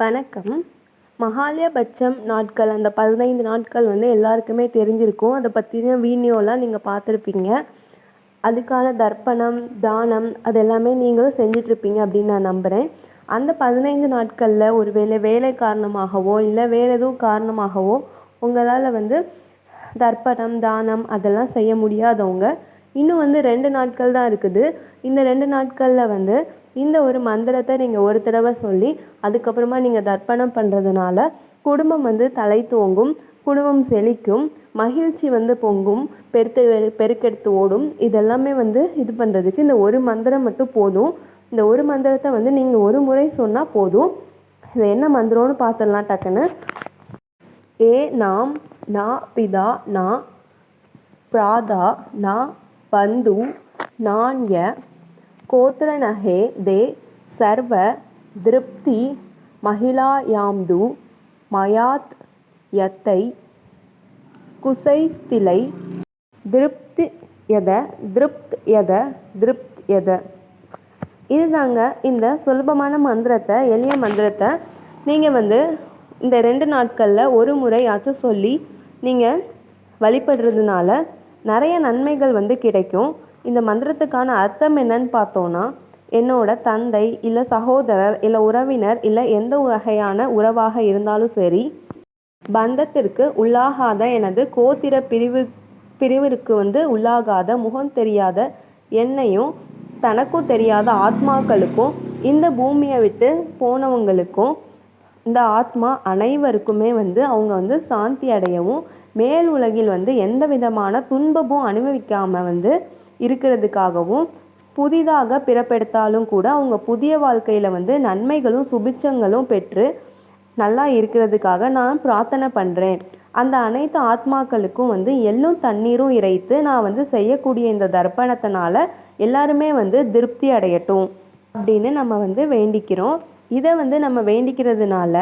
வணக்கம். மகாலயபட்சம் நாட்கள் அந்த பதினைந்து நாட்கள் வந்து எல்லாருக்குமே தெரிஞ்சிருக்கும். அதை பற்றின வீடியோலாம் நீங்கள் பார்த்துருப்பீங்க. அதுக்கான தர்ப்பணம் தானம் அது எல்லாமே நீங்களும் செஞ்சிட்ருப்பீங்க அப்படின்னு நான் நம்புகிறேன் அந்த பதினைந்து நாட்களில் ஒரு வேளை வேலை காரணமாகவோ இல்லை வேறு எதுவும் காரணமாகவோ உங்களால் வந்து தர்ப்பணம் தானம் அதெல்லாம் செய்ய முடியாதவங்க இன்னும் வந்து ரெண்டு நாட்கள் தான் இருக்குது. இந்த ரெண்டு நாட்களில் வந்து இந்த ஒரு மந்திரத்தை நீங்கள் ஒரு தடவை சொல்லி அதுக்கப்புறமா நீங்கள் தர்ப்பணம் பண்ணுறதுனால குடும்பம் வந்து தலை தோங்கும் குடும்பம் செழிக்கும் மகிழ்ச்சி வந்து பொங்கும் பெருத்து பெருக்கெடுத்து ஓடும். இதெல்லாமே வந்து இது பண்ணுறதுக்கு இந்த ஒரு மந்திரம் மட்டும் போதும். இந்த ஒரு மந்திரத்தை வந்து நீங்கள் ஒரு முறை சொன்னால் போதும். இது என்ன மந்திரம்னு பார்த்துடலாம் டக்குன்னு. ஏ நாம் நா பிதா நா பிராதா நா பந்து நாண்ய கோத்ரநகே தே சர்வ திருப்தி மகிழாயாம்து மயாத் யத்தை குசைஸ்திலை திருப்தி யத திருப்த் எத திருப்த் யத. இதுதாங்க இந்த சுலபமான மந்திரத்தை எளிய மந்திரத்தை நீங்கள் வந்து இந்த ரெண்டு நாட்களில் ஒரு முறையாச்சும் சொல்லி நீங்கள் வழிபடுறதுனால நிறைய நன்மைகள் வந்து கிடைக்கும். இந்த மந்திரத்துக்கான அர்த்தம் என்னன்னு பார்த்தோன்னா என்னோட தந்தை இல்லை சகோதரர் இல்லை உறவினர் இல்லை எந்த வகையான உறவாக இருந்தாலும் சரி பந்தத்திற்கு உள்ளாகாத எனது கோத்திர பிரிவு பிரிவிற்கு வந்து உள்ளாகாத முகம் தெரியாத என்னையும் தனக்கும் தெரியாத ஆத்மாக்களுக்கும் இந்த பூமியை விட்டு போனவங்களுக்கும் இந்த ஆத்மா அனைவருக்குமே வந்து அவங்க வந்து சாந்தி அடையவும் மேல் உலகில் வந்து எந்த விதமான துன்பமும் அனுபவிக்காமல் வந்து இருக்கிறதுக்காகவும் புதிதாக பிறப்பெடுத்தாலும் கூட அவங்க புதிய வாழ்க்கையில் வந்து நன்மைகளும் சுபிட்சங்களும் பெற்று நல்லா இருக்கிறதுக்காக நான் பிரார்த்தனை பண்ணுறேன் அந்த அனைத்து ஆத்மாக்களுக்கும் வந்து எள்ளும் தண்ணீரும் இறைத்து நான் வந்து செய்யக்கூடிய இந்த தர்ப்பணத்தினால எல்லாருமே வந்து திருப்தி அடையட்டும் அப்படின்னு நம்ம வந்து வேண்டிக்கிறோம். இதை வந்து நம்ம வேண்டிக்கிறதுனால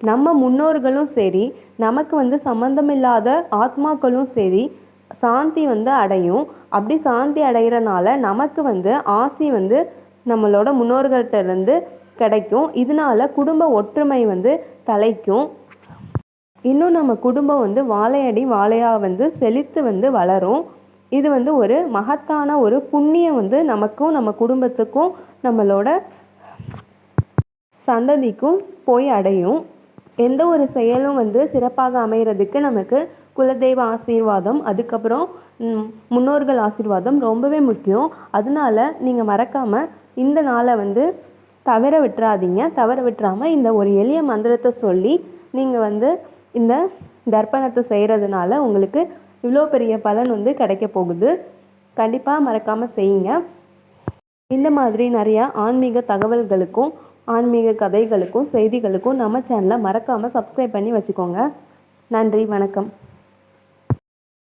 நம்ம முன்னோர்களும் சரி நமக்கு வந்து சம்மந்தமில்லாத ஆத்மாக்களும் சரி சாந்தி வந்து அடையும். அப்படி சாந்தி அடைகிறனால நமக்கு வந்து ஆசி வந்து நம்மளோட முன்னோர்கள்கிட்டருந்து கிடைக்கும். இதனால குடும்ப ஒற்றுமை வந்து தலைக்கும். இன்னும் நம்ம குடும்பம் வந்து வாழையடி வாழையாக வந்து செழித்து வந்து வளரும். இது வந்து ஒரு மகத்தான ஒரு புண்ணியம் வந்து நமக்கும் நம்ம குடும்பத்துக்கும் நம்மளோட சந்ததிக்கும் போய் அடையும். எந்த ஒரு செயலும் வந்து சிறப்பாக அமைகிறதுக்கு நமக்கு குலதெய்வ ஆசீர்வாதம் அதுக்கப்புறம் முன்னோர்கள் ஆசீர்வாதம் ரொம்பவே முக்கியம். அதனால நீங்கள் மறக்காமல் இந்த நாளை வந்து தவற விட்டுறாதீங்க. தவற விட்டுறாமல் இந்த ஒரு எளிய மந்திரத்தை சொல்லி நீங்கள் வந்து இந்த தர்ப்பணத்தை செய்கிறதுனால உங்களுக்கு இவ்வளோ பெரிய பலன் வந்து கிடைக்க போகுது. கண்டிப்பாக மறக்காமல் செய்யுங்க. இந்த மாதிரி நிறையா ஆன்மீக தகவல்களுக்கும் ஆன்மீக கதைகளுக்கும் செய்திகளுக்கும் நம்ம சேனலை மறக்காமல் சப்ஸ்கிரைப் பண்ணி வச்சுக்கோங்க. நன்றி வணக்கம்.